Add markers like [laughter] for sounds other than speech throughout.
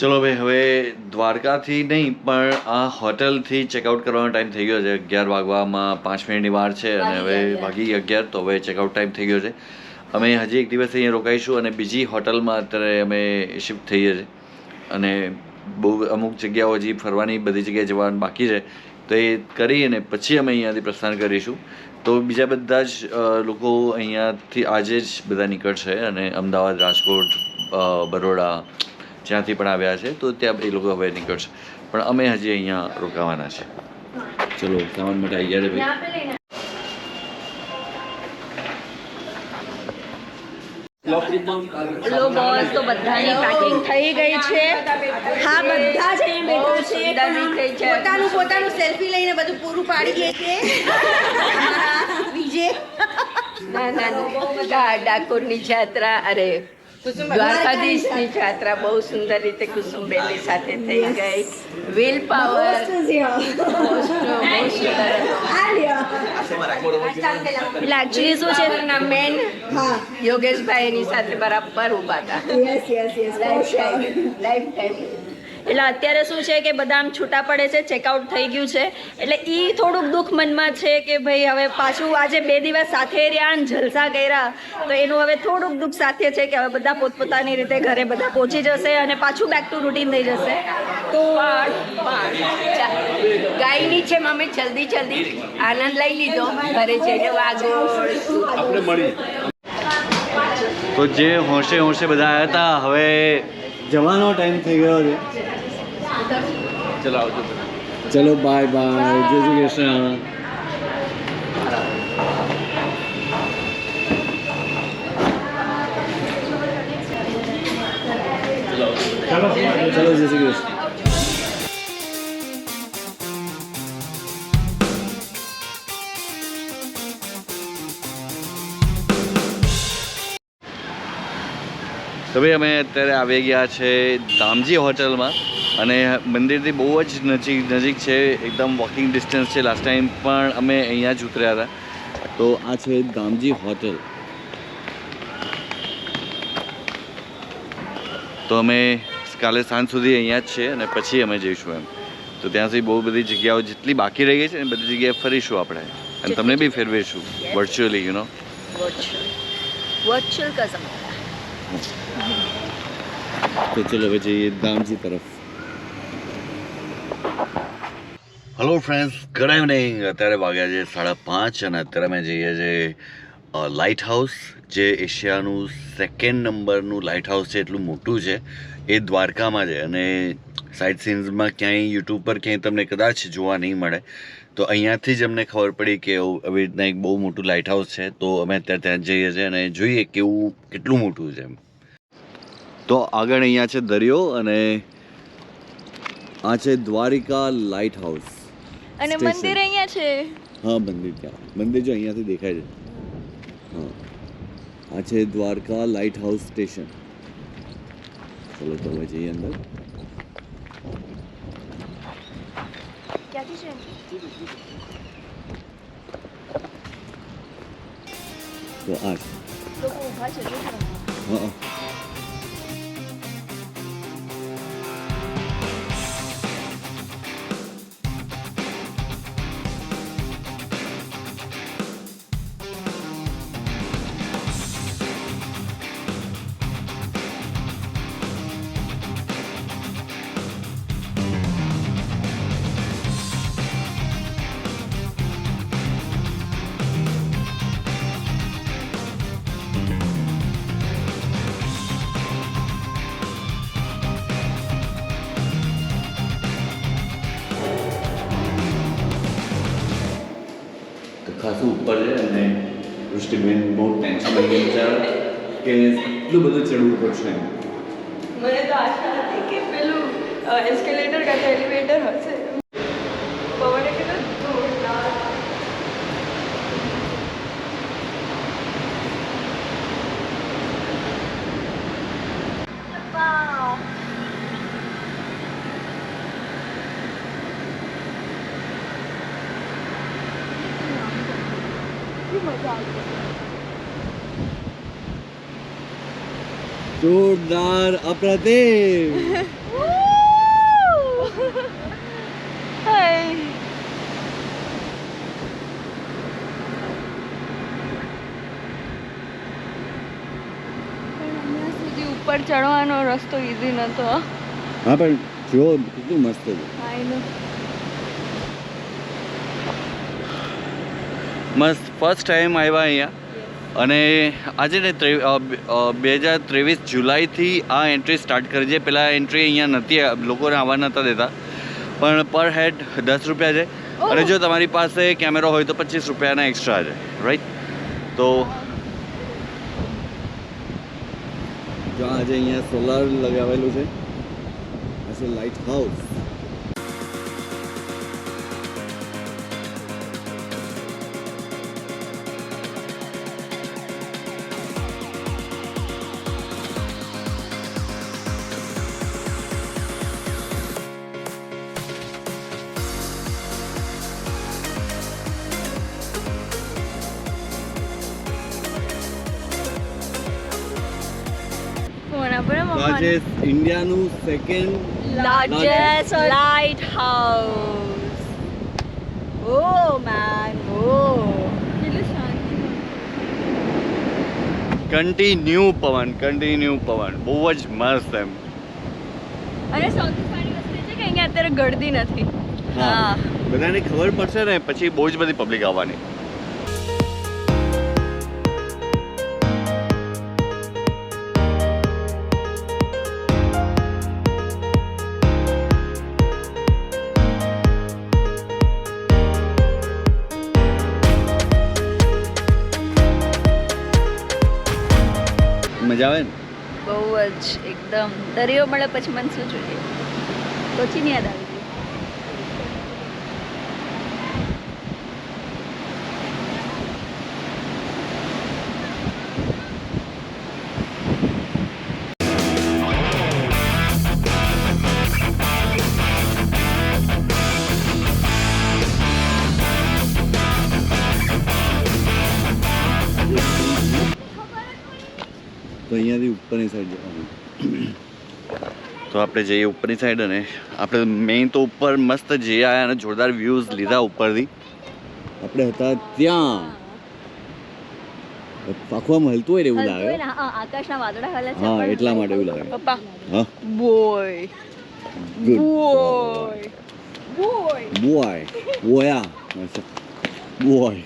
ચલો ભાઈ હવે દ્વારકાથી નહીં પણ આ હોટલથી ચેકઆઉટ કરવાનો ટાઈમ થઈ ગયો છે. અગિયાર વાગવામાં પાંચ મિનિટની વાર છે અને હવે વાગી અગિયાર તો હવે ચેકઆઉટ ટાઈમ થઈ ગયો છે. અમે હજી એક દિવસ અહીંયા રોકાઈશું અને બીજી હોટલમાં અત્યારે અમે શિફ્ટ થઈએ છીએ. અને બહુ અમુક જગ્યાઓ હજી ફરવાની બધી જગ્યાએ જવાનું બાકી છે. તો એ કરી અને પછી અમે અહીંયાથી પ્રસ્થાન કરીશું. તો બીજા બધા જ લોકો અહીંયાથી આજે જ બધા નીકળશે અને અમદાવાદ રાજકોટ બરોડા જ્યાંથી પણ આવ્યા છે તો ત્યાં એ લોકો હવે નીકળશે. પણ અમે હજી અહીંયા રોકાવાના છે. ચલો સામાન માટે આવી ગયા ભાઈ. લો બોસ તો બધાની પેકિંગ થઈ ગઈ છે. હા બધા જ અહીંયા બેઠા છે. પોતાનું પોતાનું સેલ્ફી લઈને બધું પૂરું પાડી દે છે. [laughs] વિજય. ના ના ના. ડાકોરની જાત્રા અરે દ્વારકાધીશની જાત્રા બહુ સુંદર રીતે કુસુમબેનની સાથે થઈ ગઈ. વિલ પાવર એટલે એકચ્યુઅલી શું છે? ના મેન યોગેશભાઈ એની સાથે બરાબર ઊભા હતા. લાઈફ ટાઈમ લાઈફ ટાઈમ એટલે અત્યારે શું છે કે બધા આમ છૂટા પડે છે ચેકઆઉટ થઈ ગયું છે. એટલે એ થોડુંક દુઃખ મનમાં છે કે ભાઈ હવે પાછું આજે બે દિવસ સાથે રહ્યા અને જલસા કર્યા. તો એનું હવે થોડુંક દુઃખ સાથે છે કે હવે બધા પોતપોતાની રીતે ઘરે બધા પહોંચી જશે અને પાછું બેક ટુ રૂટીન થઈ જશે. તો ગાયની છે મમ્મી, જલ્દી જલ્દી. આનંદ લઈ લીધો, ઘરે જઈને વાગોળ તો જે હોંશે હોંશે બધા આવ્યા હતા, હવે જવાનો ટાઈમ થઈ ગયો છે. ચલો આવજો ચલો બાય બાય જય શ્રી કૃષ્ણ. ચલો જય શ્રી કૃષ્ણ. તો ભાઈ અમે અત્યારે આવી ગયા છે દામજી હોટલમાં અને મંદિરથી બહુ જ નજીક નજીક છે એકદમ વોકિંગ ડિસ્ટન્સ છે. લાસ્ટ ટાઈમ પણ અમે અહીંયા જ ઉતર્યા હતા. તો આ છે દામજી હોટલ. તો અમે કાલે સાંજ સુધી અહીંયા જ છે અને પછી અમે જઈશું એમ. તો ત્યાં સુધી બહુ બધી જગ્યાઓ જેટલી બાકી રહી ગઈ છે ને બધી જગ્યાએ ફરીશું આપણે. અને તમને બી ફેરવીશું virtually you know virtual virtual તો ચલો હવે જઈએ ધામજી તરફ હલો ફ્રેન્ડ્સ ગુડ ઇવનિંગ અત્યારે વાગ્યા છે સાડા પાંચ અને અત્યારે અમે જઈએ છીએ લાઇટ હાઉસ જે એશિયાનું સેકન્ડ નંબરનું લાઇટ હાઉસ છે એટલું મોટું છે એ દ્વારકામાં છે અને સાઇટ સીન્સમાં ક્યાંય યુટ્યુબ પર ક્યાંય તમને કદાચ જોવા નહીં મળે તો અહીંયાથી જ અમને ખબર પડી કે આવી રીતના એક બહુ મોટું લાઇટ હાઉસ છે તો અમે અત્યારે ત્યાં જઈએ છીએ અને જોઈએ કેવું કેટલું મોટું છે એમ તો આગળ અહીંયા છે દરિયો અને આ છે દ્વારિકા લાઇટ હાઉસ અને મંદિર અહીંયા છે. હા મંદિર ત્યાં. મંદિર જો અહીંયાથી દેખાય છે. હા. આ છે દ્વારકા લાઇટ હાઉસ સ્ટેશન. ચલો તો હવે જઈએ અંદર. ક્યાંથી છે? તો આ છે. લોકો ઊભા છે વૃષ્ટિબેન બહુ ટેન્શન લઈ ગયા કે એટલું બધું ચડવું પડશે મને તો આશા હતી કે પેલું એસ્કેલેટર કરતા એલિવેટર હશે. પવન કેટલો જોરદાર. Wow. જોરદાર અપ્રતિમ. ઉપર ચડવાનો રસ્તો ઈઝી નતો. હા પણ જો કેટલું મસ્ત છે. મસ્ત ફર્સ્ટ ટાઈમ આવ્યા અહીંયા. અને આજે ને બ- હજાર ત્રેવીસ જુલાઈથી આ એન્ટ્રી સ્ટાર્ટ કરી છે. પહેલાં એન્ટ્રી અહીંયા નથી લોકોને આવવા નહોતા દેતા. પણ પર હેડ દસ રૂપિયા છે. અને જો તમારી પાસે કેમેરો હોય તો પચીસ રૂપિયાના એક્સ્ટ્રા છે રાઈટ તો જો આજે અહીંયા સોલાર લગાવેલું છે. લાઇટ હાઉસ આજે ઇન્ડિયાનું second largest lighthouse oh man oh. Continue પવન કન્ટિન્યુ પવન. બહુ જ મસ્ત એમ. અને સૌથી સારી વસ્તુ છે કે અહીંયા અત્યારે ગળદી નથી. હા. બધાને ખબર પડશે ને પછી બહુ જ બધી પબ્લિક આવવાની. મજા આવે ને? બહુ જ, એકદમ. દરિયો મળે પછી મને શું જોઈએ? કોચીની યાદ આવી તો આપણે જઈએ ઉપરની સાઈડ અને આપણે મેઇન તો ઉપર મસ્ત જઈ આવ્યા અને જોરદાર વ્યૂઝ લીધા ઉપરથી. આપણે હતા ત્યાં. આખું આમ હલતું હોય ને એવું લાગે. હા, આકાશના વાદળા હલે છે હા એટલા માટે એવું લાગે. પપ્પા. હા. બોય. બોય. બોય. બોય બોયા. બોય.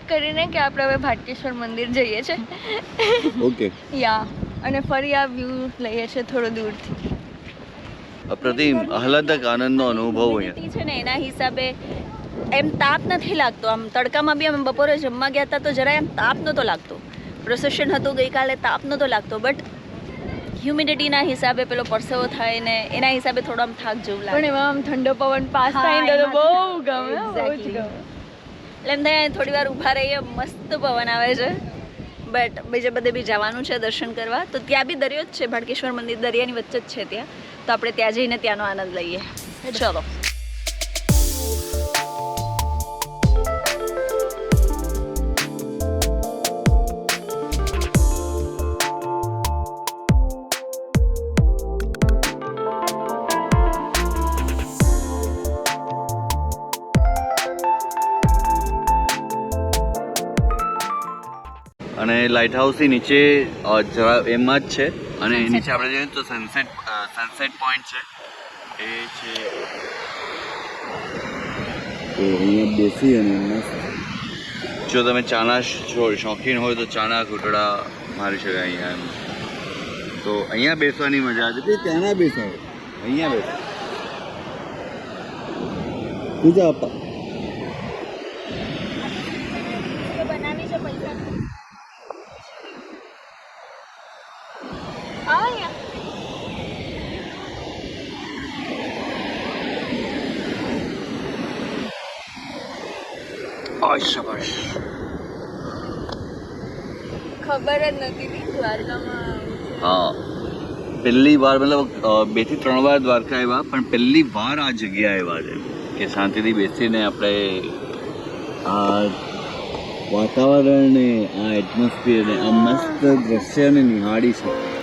માંગે કરીને કે આપણે હવે ભાટકેશ્વર મંદિર જઈએ છે. ઓકે યા અને ફરી આ વ્યૂ લઈએ છે થોડો દૂરથી. પ્રતિમ આહલાદક આનંદનો અનુભવ અહીંયા. છે ને એના હિસાબે એમ તાપ નથી લાગતો. આમ તડકામાં બી અમે બપોરે જમવા ગયા હતા તો જરા એમ તાપ નહોતો લાગતો. પ્રોસેશન હતું ગઈકાલે તાપ નહોતો લાગતો. બટ હ્યુમિડિટીના હિસાબે પેલો પરસેવો થાય ને એના હિસાબે થોડો આમ થાક જેવું લાગે. પણ એમાં આમ ઠંડો પવન પાસ થાય તો બહુ ગમે. એટલે એમ થાય થોડી વાર ઊભા રહીએ મસ્ત પવન આવે છે. બટ બીજે બધે બી જવાનું છે દર્શન કરવા. તો ત્યાં બી દરિયો જ છે ભાડકેશ્વર મંદિર દરિયાની વચ્ચે જ છે ત્યાં. તો આપણે ત્યાં જઈને ત્યાંનો આનંદ લઈએ. ચલો. અને લાઇટ હાઉસની નીચે જરા એમાં જ છે. અને નીચે આપણે જોઈએ તો સનસેટ સનસેટ પોઈન્ટ છે. એ છે તો અહીંયા બેસી અને મસ્ત જો તમે ચાના શોખીન હોય તો ચાના ઘૂંટડા મારી શકાય અહીંયા એમ. તો અહીંયા બેસવાની મજા છે. ત્યાંના બેસાય અહીંયા બેસો પૂજા આપા શાબાશ ખબર જ નથી દ્વારકામાં. હા. પહેલી વાર મતલબ બેથી ત્રણ વાર દ્વારકા આવ્યા પણ પહેલી વાર આ જગ્યા આવ્યા છે. કે શાંતિથી બેસીને આપણે આ વાતાવરણને આ એટમોસ્ફિયરને આ મસ્ત દ્રશ્યને નિહાળી છે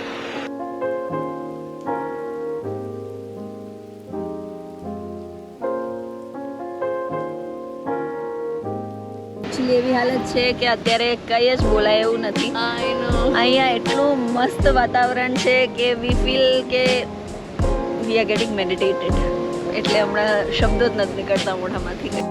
છે કે અત્યારે કંઈ જ બોલાય એવું નથી. અહીંયા એટલું મસ્ત વાતાવરણ છે કે વી ફીલ કે વી આર ગેટિંગ મેડિટેટેડ એટલે હમણાં શબ્દો જ નથી નીકળતા મોઢામાંથી.